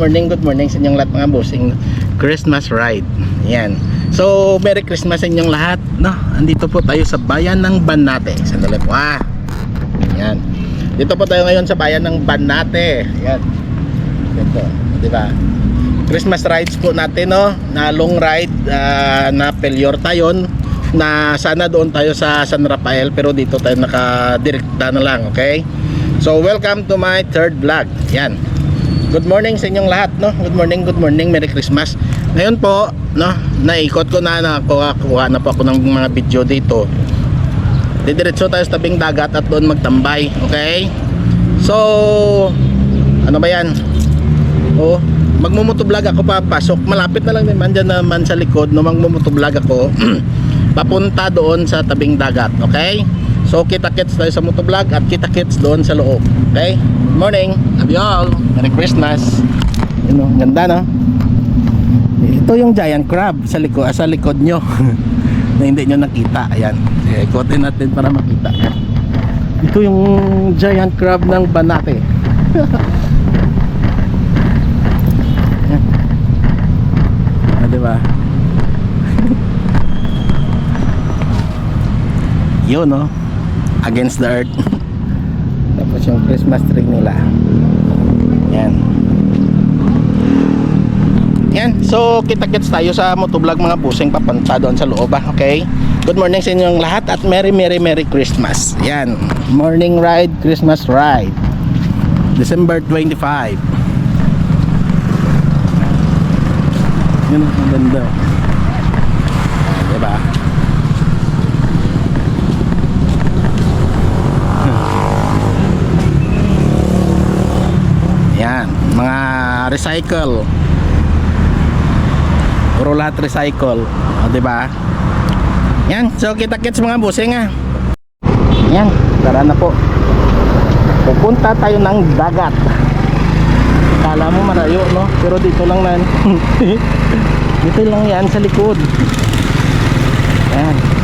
morning, good morning sa inyong lahat mga bossing. Christmas ride. Yan. So, Merry Christmas sa inyong lahat. No? Andito po tayo sa bayan ng Banate. Sandali po ah. Yan. Dito po tayo ngayon sa bayan ng Banate. Yan. Ganito. Di ba? Christmas rides po natin no na long ride ah, na Peliorta yon na sana doon tayo sa San Rafael pero dito tayo nakadirekta na lang okay so welcome to my third vlog yan good morning sa inyong lahat no? Good morning good morning Merry Christmas. Ngayon po no naikot ko na nakuha kuha na po ako ng mga video dito. Didiretso tayo sa tabing dagat at doon magtambay okay? So ano ba yan? Oh magmumotovlog ako papasok malapit na lang naman dyan naman sa likod no magmumotovlog ako. Papunta doon sa tabing dagat okay? So kita kits tayo sa motovlog at kita kits doon sa loob okay morning. Love you all. Merry Christmas. Yun o ganda no? Ito yung giant crab sa likod, ah, sa likod nyo. Na hindi nyo nakita. Ayan. Eh, ikotin natin para makita. Ito yung giant crab ng Banate Ah, di ba? Yun, no? Against the earth. Tapos yung Christmas tree nila. Yan. Yan. So, kita-kits tayo sa motovlog mga busing papunta doon sa loob, ah. Okay? Good morning sa inyong lahat at Merry, Merry, Merry Christmas. Yan. Morning ride, Christmas ride. December 25. Yun ang ganda. Diba? Yan, mga recycle. Puro lahat recycle. O, diba? Yan, so kita-kits mga busing ah. Yan, tara na po. Pupunta tayo ng dagat. Kala mo marayo, no? Pero dito lang nan. dito lang yan sa likod. Yan.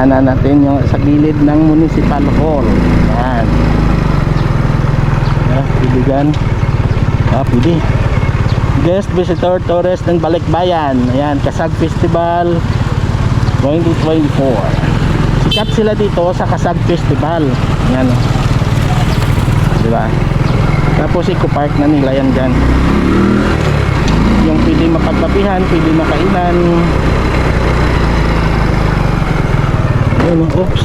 Dadaanan natin yung sa gilid ng municipal hall. Yan. Ah, pwede dyan. Ah, pwede. Guest visitor tourist ng Balikbayan. Ayan, Kasag Festival 2024. Sikat sila dito sa Kasag Festival. Ayan. Di? Tapos Eco Park na nila yan dyan. Yung pwede mapagbabihan, pwede makainan. Ayun, oh, oops.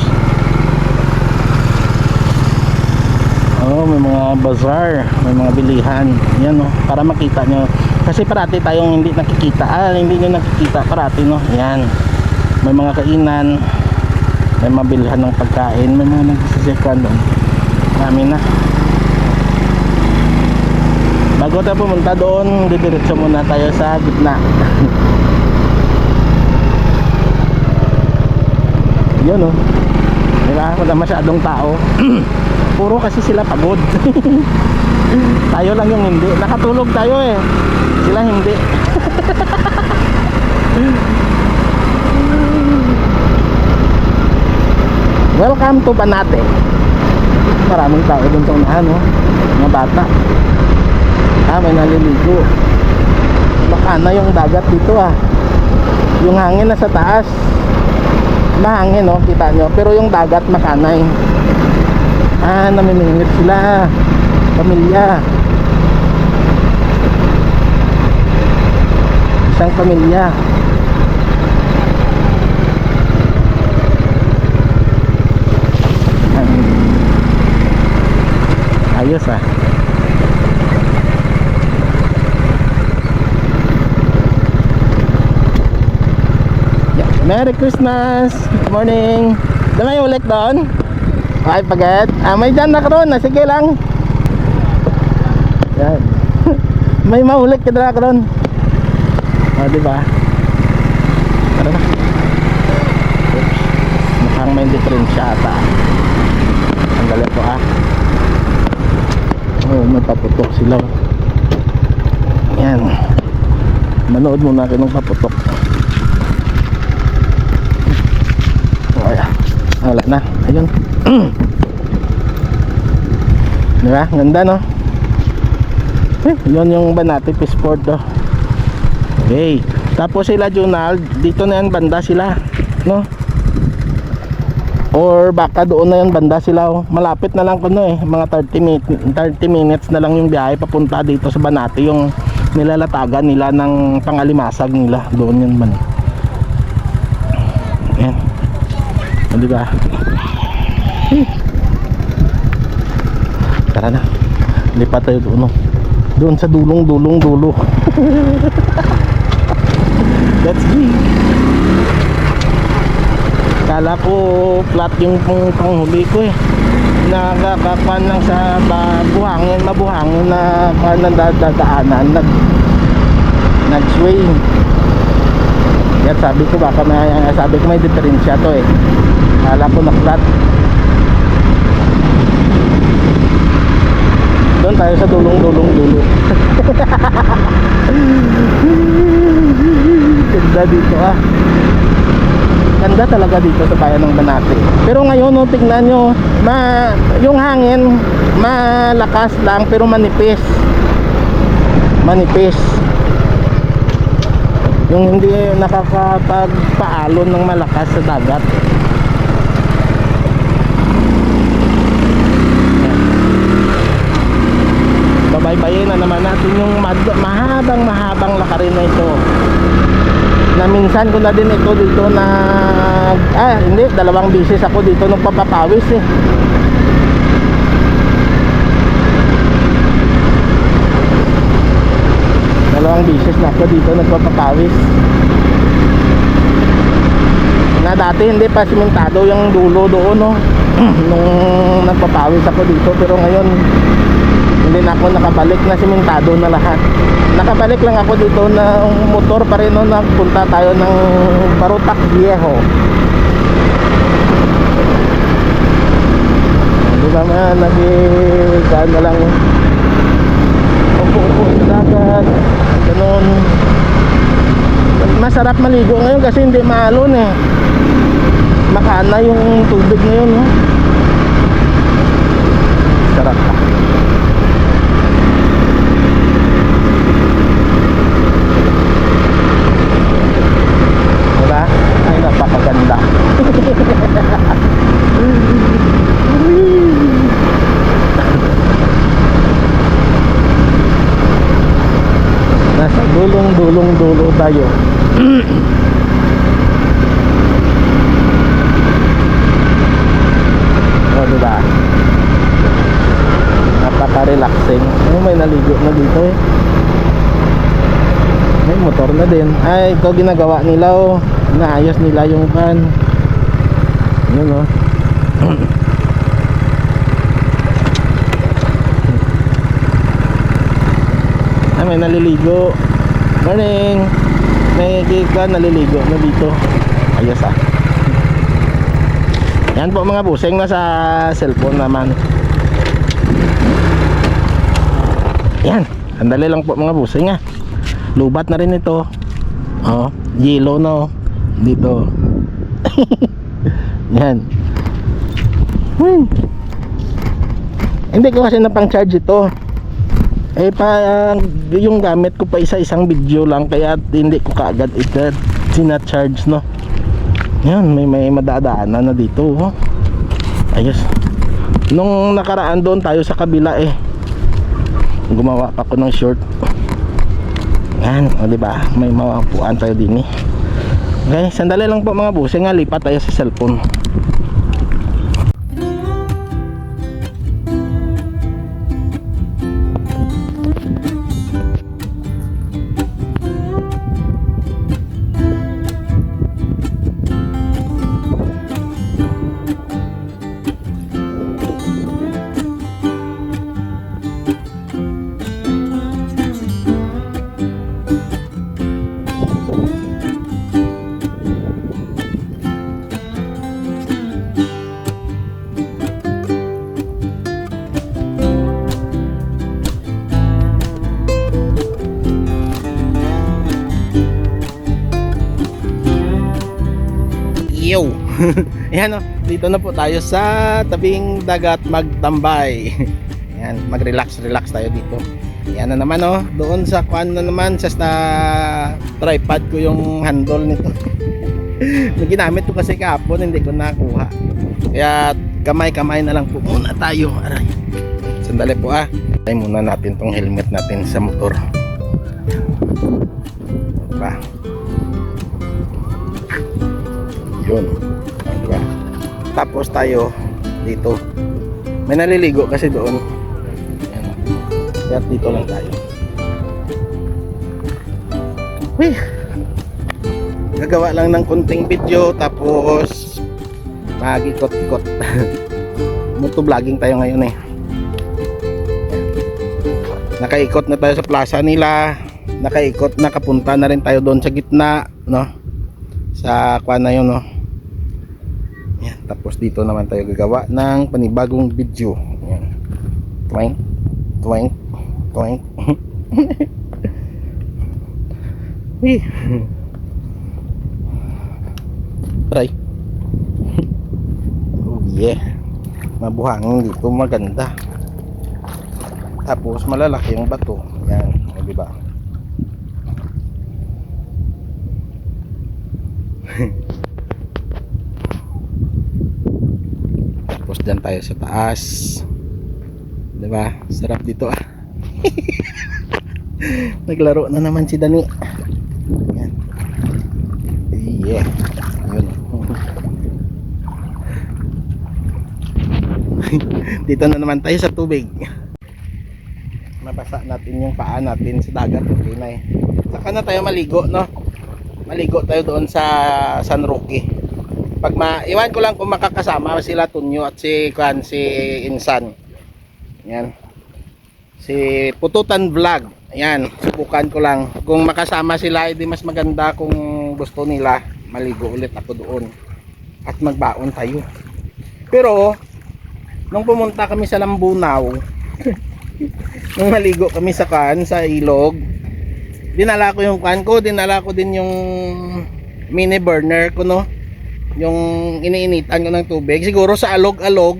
Oh, may mga bazaar, may mga bilihan. Yan oh, para makita nyo. Kasi parati tayong hindi nakikita. Ah, hindi nyo nakikita parati no. Yan. May mga kainan, may mga bilihan ng pagkain, may mga nagsisikuan doon. Marami na. Bago tayo pumunta doon, didiretso muna tayo sa gitna. Yun oh. Diba? Wala masyadong tao. Puro kasi sila pagod. tayo lang yung hindi. Nakatulog tayo eh. Sila hindi. Welcome to Banate. Maraming tao doon sa unahan, no? Mga bata. Ah, may naliligo. Baka na yung dagat dito ah. Yung hangin nasa taas. Mahangin, no? Kita nyo. Pero yung dagat makanay. Ah, namimingit sila. Pamilya. Isang pamilya. Ayos ah. Merry Christmas! Good morning! Damay ulit doon? Ay, paget. Ah, may dyan na karon na. Sige lang. Yan. may mahulik ka na karon. Ah, di ba? Tara na. Oops. Mukhang may diferensya ata. Ang galing po ah. Oh, may paputok sila. Yan. Manood muna kayo ng paputok. Wala na. Ayun. Di ba? Ganda no? Eh, yun yung Banate Peaceport do. Okay. Tapos sila Junal, dito na yan banda sila. No? Or baka doon na yan banda sila. oh. Malapit na lang kuno eh. Mga 30 minutes, 30 minutes na lang yung biyahe papunta dito sa Banate. Yung nilalatagan nila ng pangalimasag nila. Doon yun man. Yan. O, di ba? Hmm. Tara na. Lipat tayo doon. oh. Doon sa dulong, dulong, dulo. Let's go. Kala ko flat yung pang panghuli ko eh. Nagkakapan lang sa buhangin, mabuhangin na kanan dadaanan. Nag, nag-swing. Kaya sabi ko baka may, sabi ko may diferensya to eh. Kala ko na flat. Doon tayo sa dulong-dulong dulo. Ganda dito ah. Ganda talaga dito sa bayan ng Banate. Pero ngayon, no, tingnan nyo, ma, yung hangin, malakas lang pero manipis. Manipis. Yung hindi nakakapagpaalon ng malakas sa dagat. Babaybayin na naman natin yung mahabang mahabang lakarin na ito. Na minsan ko na din ito dito na ah hindi dalawang bisis ako dito nung papapawis eh. Dalawang bisis na ako dito nagpapapawis. Na dati hindi pa simentado yung dulo doon no nung nagpapawis ako dito pero ngayon hindi na ako nakabalik na simentado na lahat. Nakabalik lang ako dito na motor pa rin no nagpunta tayo ng Barutak Viejo. Di ba man nag-gaan na lang. Upo-upo sa dagat ganun. Masarap maligo ngayon kasi hindi maalon eh. Makana yung tubig ngayon no? Sarap pa Diba? Ay, napakaganda. Nasa dulong-dulong-dulo tayo. o, diba? Napaka-relaxing. Oh, may naligo na dito eh. May motor na din. Ay, ito ginagawa nila oh. Inaayos nila yung van. Yun oh. ah, may naliligo. Morning. May kika naliligo na dito. Ayos ah. Yan po mga buseng na sa cellphone naman. Yan. Sandali lang po mga buseng ah lubat na rin ito. Oh yellow na oh dito. Yan. Hmm. hindi ko kasi na pang charge ito. Eh pa yung gamit ko pa isa isang video lang kaya hindi ko kaagad ito sinacharge no? Yan may may madadaanan na dito oh. ayos. Nung nakaraan doon tayo sa kabila eh gumawa pa ako ng short yan, o diba? May mawapuan tayo din eh. Okay, sandali lang po mga busi nga lipat tayo sa cellphone. Ayan o. dito na po tayo sa tabing dagat magtambay. Yan, mag-relax, relax tayo dito. Yan na naman oh, doon sa kwan na naman sa, sa tripod ko yung handle nito. Ginamit ko kasi kahapon, hindi ko nakuha. Kaya kamay-kamay na lang po muna tayo. Aray. Sandali po ah. Tayo muna natin tong helmet natin sa motor. Ba. Yun. Tapos tayo dito. May naliligo kasi doon. Kaya dito lang tayo. Uy. Gagawa lang ng kunting video tapos mag-ikot-ikot. Moto vlogging tayo ngayon eh. Nakaikot na tayo sa plaza nila. Nakaikot, nakapunta na rin tayo doon sa gitna, no? Sa kwan na yun, no? Tapos dito naman tayo gagawa ng panibagong video. Yan. Twang, twang, twang. Try. Oh yeah. Mabuhangin dito maganda. Tapos malalaki yung bato. Yan, o, di dyan tayo sa taas. Di ba? Sarap dito ah. Naglaro na naman si Dani. Yan. Yeah. Yun. dito na naman tayo sa tubig nabasa natin yung paa natin sa dagat okay na eh saka na tayo maligo no maligo tayo doon sa San Roque pag ma iwan ko lang kung makakasama sila Tunyo at si Kwan si Insan. Yan. Si Pututan Vlog. Yan subukan ko lang. Kung makasama sila edi mas maganda kung gusto nila maligo ulit ako doon at magbaon tayo. Pero nung pumunta kami sa Lambunaw nung maligo kami sa kan sa ilog dinala ko yung kan ko dinala ko din yung mini burner ko no yung iniinitan ko ng tubig siguro sa alog-alog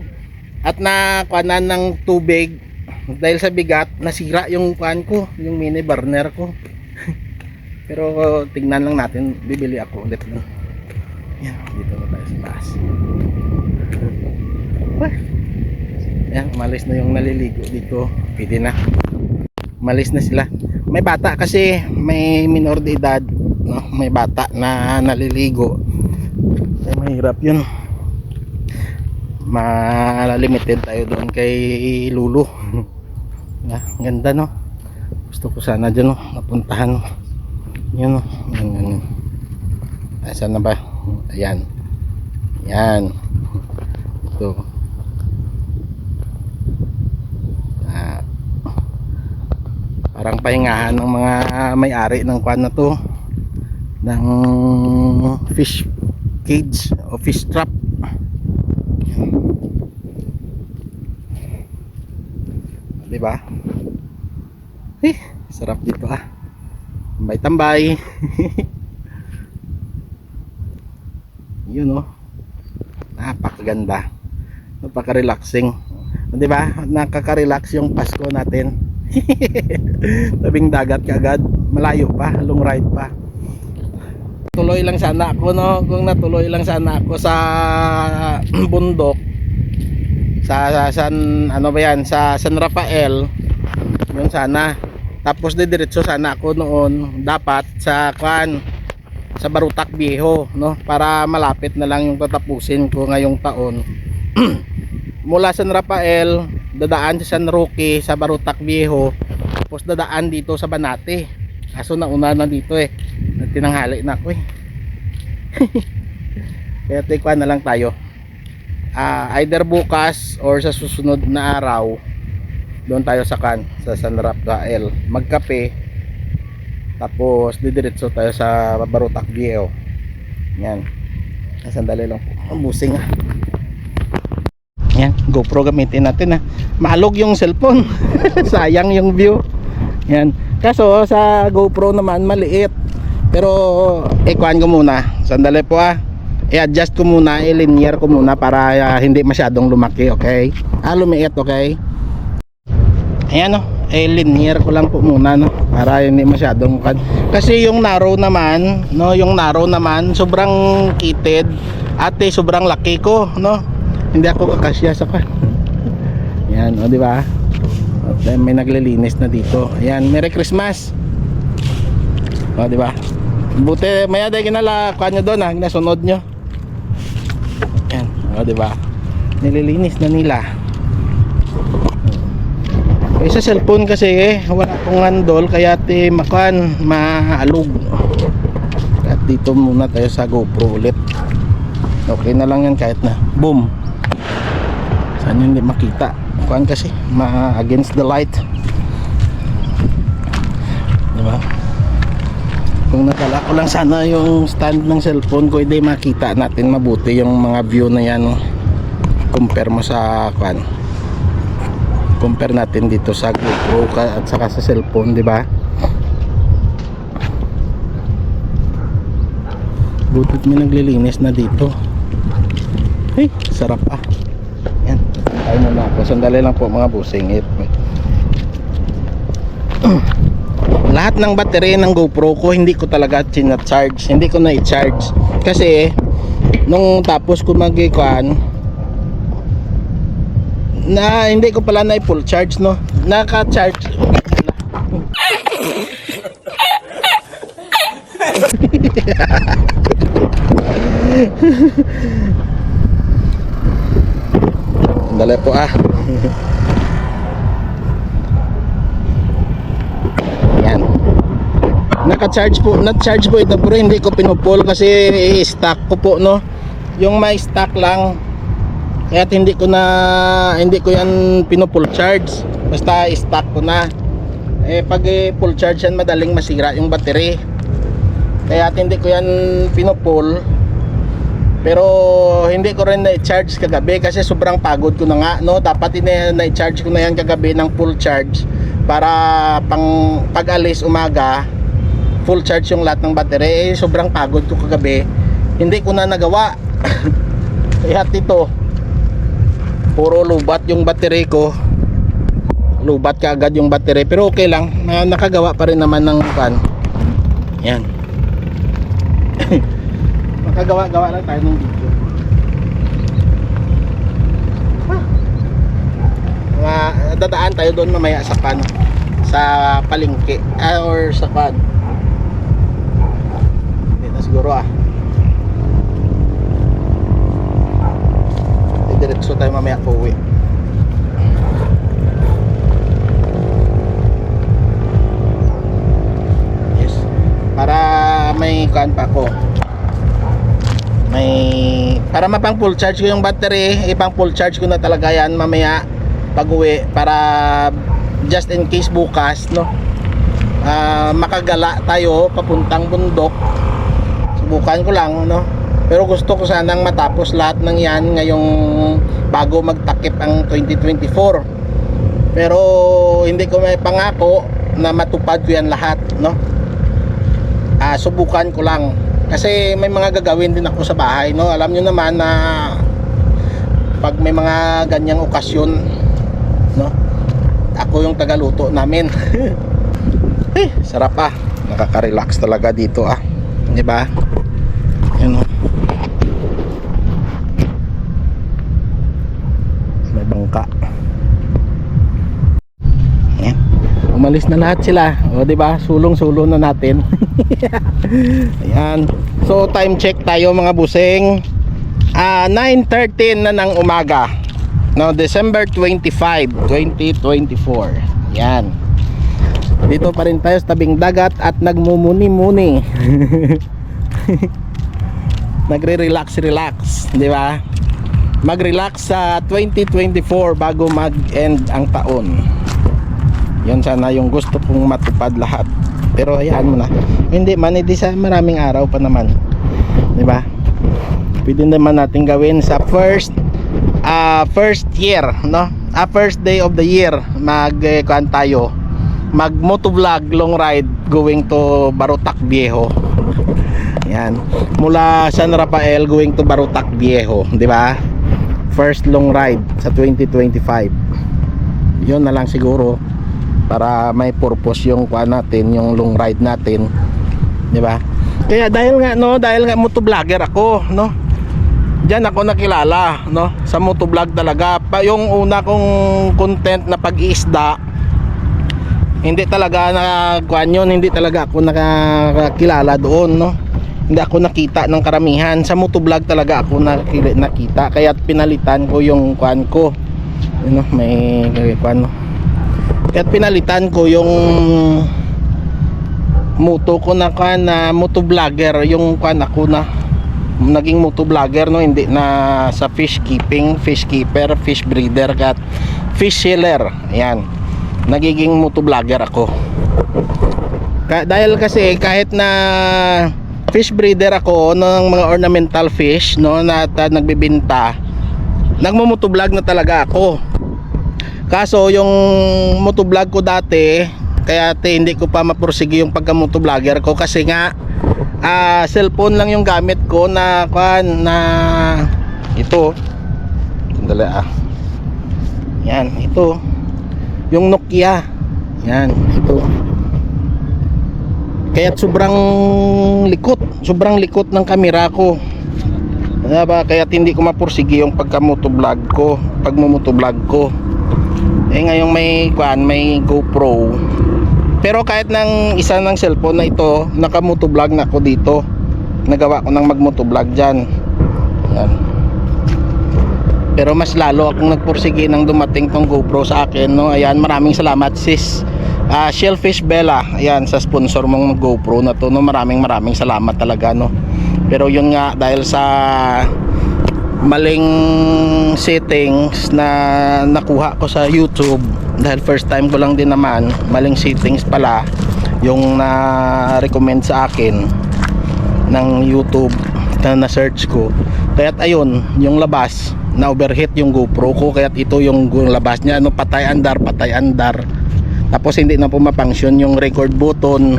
at na kanan ng tubig dahil sa bigat nasira yung kan ko yung mini burner ko pero tingnan lang natin bibili ako ulit yan dito na tayo sa taas. Yan, umalis na yung naliligo dito. Pwede na. Umalis na sila. May bata kasi, may minor de edad. No? May bata na naliligo. Kaya mahirap yun. Malimited tayo doon kay Lulu. Yeah, ganda no. Gusto ko sana dyan no, napuntahan. Yun no. Yan, yan, yan. Asan na ba? Ayan. Yan. Ito. Ah, parang pahingahan ng mga may-ari ng kwan na to ng fish cage o fish trap. Di ba eh sarap dito ah. Tambay tambay yun oh. Napakaganda. Napaka-relaxing. Di ba nakaka-relax yung Pasko natin. Tabing dagat kagad malayo pa long ride pa tuloy lang sana ako no? Kung natuloy lang sana ako sa bundok sa, sa San ano ba yan? Sa San Rafael yun sana. Tapos didiretso sana ako noon dapat sa kwan sa Barutak Viejo no? Para malapit na lang yung tatapusin ko ngayong taon. Mula San Rafael dadaan sa San Roque sa Barutak Viejo tapos dadaan dito sa Banate kaso nauna na dito eh. Tinanghali na ako eh. Kaya tikwan na lang tayo. Ah, either bukas or sa susunod na araw doon tayo sa kan sa San Rafael. Magkape tapos didiretso tayo sa Barutak Viejo yan. Sandali lang po. Ang busing ah. Yan GoPro gamitin natin ah. Malog yung cellphone. Sayang yung view. Yan kaso sa GoPro naman maliit pero ikuan ko muna sandali po ah i-adjust ko muna, i-linear ko muna para ah, hindi masyadong lumaki, okay? Ah, lumiit, okay? Ayan no, i-linear ko lang po muna no para hindi masyadong kan. Kasi yung narrow naman, no, yung narrow naman sobrang kitid at eh, sobrang laki ko, no. Hindi ako kakasya sa kan. Yan, o di ba? Eh, may naglilinis na dito. Ayan, Merry Christmas. O di ba? Buti maya dahil kinala kanyo doon ha, ginasunod nyo. Yan, o di ba? Nililinis na nila. Eh, sa cellphone kasi eh, wala akong handle kaya ti makan maalog. At dito muna tayo sa GoPro ulit. Okay na lang yan kahit na boom. Saan hindi makita? Kuan kasi ma against the light. Diba? Kung nadala ko lang sana yung stand ng cellphone ko, hindi makita natin mabuti yung mga view na yan. Compare mo sa kuan compare natin dito sa GoPro at saka sa cellphone, di ba? Butit may naglilinis na dito. Hey, sarap ah. Yan. Tayo muna ako. Sandali lang po mga busing. It. Lahat ng battery ng GoPro ko hindi ko talaga charge. Hindi ko na i-charge. Kasi nung tapos ko mag-kuan, na hindi ko pala na full charge no naka-charge Dali po ah. Yan. Naka-charge po, na-charge po ito pero hindi ko pinupol kasi i-stack ko po no? Yung may stack lang. Kaya hindi ko na hindi ko yan pinupull charge. Basta i-stack ko na. Eh pag eh, full charge yan madaling masira yung battery. Kaya hindi ko yan pinupull pero hindi ko rin na-charge kagabi kasi sobrang pagod ko na nga no? Dapat na-charge ko na yan kagabi ng full charge para pang pag-alis umaga full charge yung lahat ng battery. Eh, sobrang pagod ko kagabi. Hindi ko na nagawa. Kaya ito puro lubat yung battery ko. Lubat ka agad yung battery. Pero okay lang. Na nakagawa pa rin naman ng pan yan makagawa-gawa lang tayo ng video. Mga dadaan tayo doon mamaya sa pan sa palengke ah, or sa pan. Hindi na siguro ah. Diretso tayo mamaya po uwi. Yes. Para may kuan pa ako may para mapang full charge ko yung battery ipang full charge ko na talaga yan mamaya pag uwi para just in case bukas no? Ah, makagala tayo papuntang bundok. Subukan ko lang no? Pero gusto ko sanang matapos lahat ng yan ngayong bago magtakip ang 2024 pero hindi ko may pangako na matupad ko yan lahat no? Ah, subukan ko lang kasi may mga gagawin din ako sa bahay no? Alam nyo naman na pag may mga ganyang okasyon no? Ako yung tagaluto namin. Eh, sarap ah. Nakaka-relax talaga dito ah. Di ba yun oh. may bangka Ayan. Umalis na lahat sila. O ba? Sulong-sulong na natin. Ayan. So time check tayo mga busing ah 9.13 na ng umaga. No December 25 2024 yan dito pa rin tayo sa tabing dagat at nagmumuni-muni. Nagre-relax relax di ba? Mag-relax sa 2024 bago mag-end ang taon yun sana yung gusto kong matupad lahat. Pero hayaan mo na. Hindi man hindi sa maraming araw pa naman. Di ba? Pwede naman natin gawin sa first ah first year no? Ah first day of the year mag eh, tayo. Mag motovlog long ride going to Barotac Viejo. Yan. Mula San Rafael going to Barutac Viejo, di ba? First long ride sa 2025. Yun na lang siguro para may purpose yung kuha natin, yung long ride natin. Di ba? Kaya dahil nga no, dahil nga motovlogger ako, no? Diyan ako nakilala, no? Sa motovlog talaga. Pa yung una kong content na pag-iisda, hindi talaga na kuan yun, hindi talaga ako nakakilala doon, no? Hindi ako nakita ng karamihan. Sa motovlog talaga ako nakita. Kaya pinalitan ko yung kuan ko. Ano, may kuan no? Kaya pinalitan ko yung moto ko na kuan na motovlogger, yung kuan ako na naging motovlogger no hindi na sa fish keeping, fish keeper, fish breeder kat fish seller. Ayan. Nagiging motovlogger ako. Ka- dahil kasi kahit na fish breeder ako ng mga ornamental fish no na ta- nagbebenta nagmo-motovlog na talaga ako. Kaso yung motovlog ko dati kaya te, hindi ko pa mapursige yung pagka-motovlogger ko kasi nga ah cellphone lang yung gamit ko na kwan na ito. Sandali ah. Yan, ito. Yung Nokia. Yan, ito. Kaya sobrang likot, sobrang likot ng kamera ko. Kaya ba, kaya hindi ko mapursige yung pagka-motovlog ko, pagmo-motovlog ko. Eh ngayong may kwan, may GoPro. Pero kahit ng isa ng cellphone na ito, naka-motovlog na ako dito. Nagawa ko ng mag-motovlog diyan. Yan. Pero mas lalo akong nagpursige nang dumating tong GoPro sa akin, no. Ayan, maraming salamat sis. Ah, Shellfish Bella, ayan sa sponsor mong GoPro na to, no. Maraming maraming salamat talaga, no. Pero yun nga dahil sa maling settings na nakuha ko sa YouTube. Dahil first time ko lang din naman maling settings pala yung na-recommend sa akin ng YouTube na na-search ko. Kaya't ayun yung labas na overheat yung GoPro ko. Kaya't ito yung labas niya ano patay andar patay andar. Tapos hindi na pumapunction yung record button.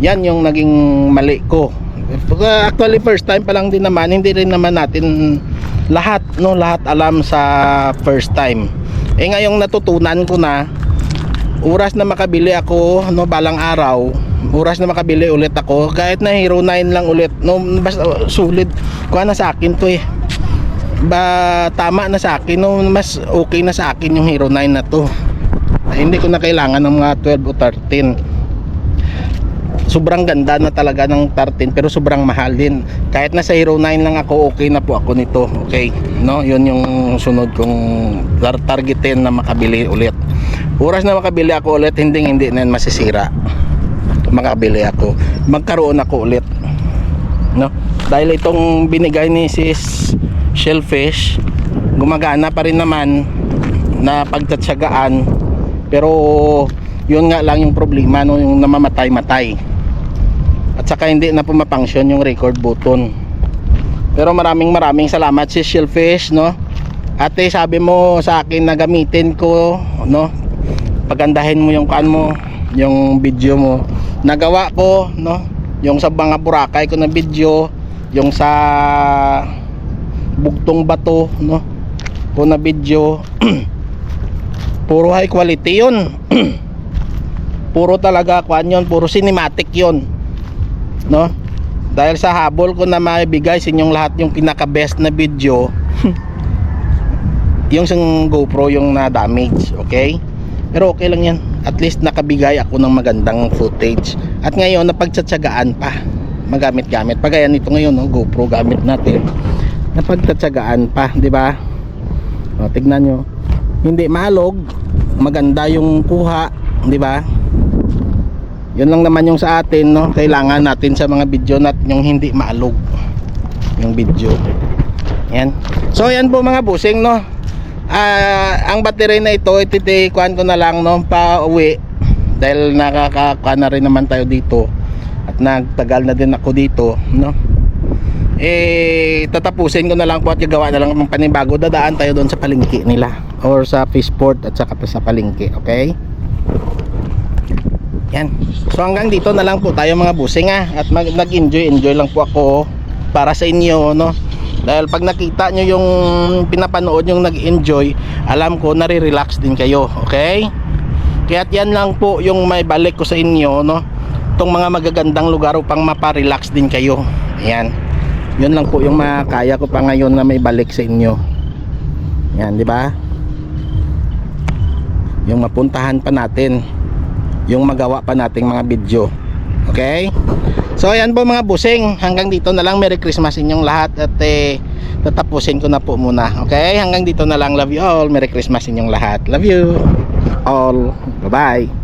Yan yung naging mali ko actually first time pa lang din naman hindi rin naman natin lahat no lahat alam sa first time. Eh ngayong natutunan ko na oras na makabili ako no balang araw oras na makabili ulit ako. Kahit na Hero 9 lang ulit no basta uh, sulit. Kuha na sa akin to eh. Ba tama na sa akin no mas okay na sa akin yung Hero 9 na to. Hindi ko na kailangan ng mga 12 o 13 sobrang ganda na talaga ng 13 pero sobrang mahal din. Kahit na sa Hero 9 lang ako okay na po ako nito okay? No? Yun yung sunod kong tar- targetin na makabili ulit. Oras na makabili ako ulit hindi hindi na masisira. Makabili ako. Magkaroon ako ulit. No? Dahil itong binigay ni sis shellfish gumagana pa rin naman na pagtatsagaan. Pero yun nga lang yung problema no? Yung namamatay-matay at saka hindi na pumapunction yung record button. Pero maraming maraming salamat si Shellfish no? Ate sabi mo sa akin na gamitin ko no? Pagandahin mo yung kan mo yung video mo. Nagawa ko no? Yung sa mga burakay ko na video yung sa bugtong bato no? Ko na video. Puro high quality yun. Puro talaga kwan yun puro cinematic yun no? Dahil sa habol ko na maibigay sa inyong lahat yung pinaka best na video yung sang GoPro yung na damage okay? Pero okay lang yan. At least nakabigay ako ng magandang footage. At ngayon napagtsatsagaan pa. Magamit-gamit. Pagaya nito ngayon no, GoPro gamit natin. Napagtsatsagaan pa di ba? Tignan nyo. Hindi malog maganda yung kuha di ba yun lang naman yung sa atin no? Kailangan natin sa mga video nat yung hindi maalog yung video. Yan. So yan po mga busing no? Ah, ang battery na ito ititikuan ko na lang no? Pa uwi dahil nakakakuha na rin naman tayo dito. At nagtagal na din ako dito no? Eh tatapusin ko na lang po at gagawa na lang ng panibago. Dadaan tayo doon sa palengke nila. Or sa fishport at saka sa palengke okay Yan. So hanggang dito na lang po tayo mga busing ha. At nag-enjoy, enjoy lang po ako para sa inyo, no? Dahil pag nakita nyo yung pinapanood yung nag-enjoy, alam ko nare-relax din kayo, okay? Kaya yan lang po yung may balik ko sa inyo, no? Itong mga magagandang lugar upang maparelax din kayo. Ayan. Yun lang po yung makaya ko pa ngayon na may balik sa inyo. Yan, di ba? Yung mapuntahan pa natin yung magawa pa nating mga video. Okay? So ayan po mga busing, hanggang dito na lang Merry Christmas inyong lahat at eh tatapusin ko na po muna. Okay? Hanggang dito na lang. Love you all. Merry Christmas inyong lahat. Love you all. Bye-bye.